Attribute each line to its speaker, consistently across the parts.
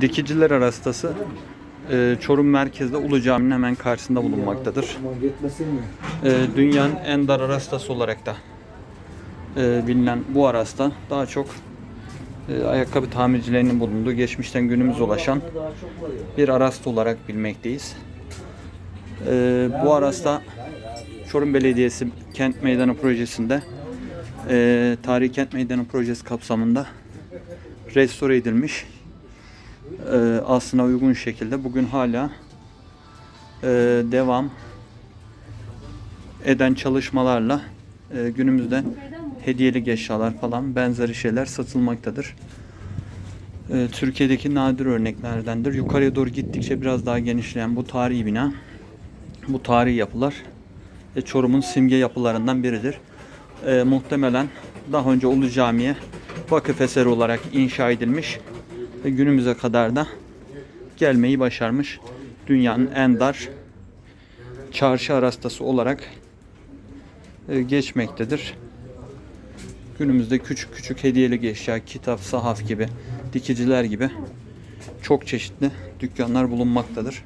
Speaker 1: Dikiciler Arastası e, Çorum merkezde Ulu Cami'nin hemen karşısında bulunmaktadır. E, dünyanın en dar arastası olarak da e, bilinen bu arasta daha çok e, ayakkabı tamircilerinin bulunduğu geçmişten günümüze ulaşan bir arasta olarak bilmekteyiz. E, bu arasta Çorum Belediyesi Kent Meydanı projesinde e, Tarihi Kent Meydanı projesi kapsamında restore edilmiş. E, aslına uygun şekilde bugün hala e, devam eden çalışmalarla e, günümüzde hediyelik eşyalar falan benzeri şeyler satılmaktadır. E, Türkiye'deki nadir örneklerdendir. Yukarıya doğru gittikçe biraz daha genişleyen bu tarihi bina, bu tarihi yapılar e, Çorum'un simge yapılarından biridir. E, muhtemelen daha önce Ulu Cami'ye vakıf eseri olarak inşa edilmiş ve günümüze kadar da gelmeyi başarmış. Dünyanın en dar çarşı arastası olarak e, geçmektedir. Günümüzde küçük küçük hediyelik eşya, kitap, sahaf gibi, dikiciler gibi çok çeşitli dükkanlar bulunmaktadır.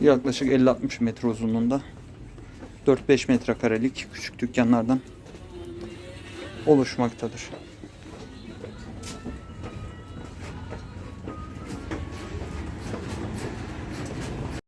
Speaker 1: Yaklaşık 50-60 metre uzunluğunda 4-5 metrekarelik küçük dükkanlardan oluşmaktadır.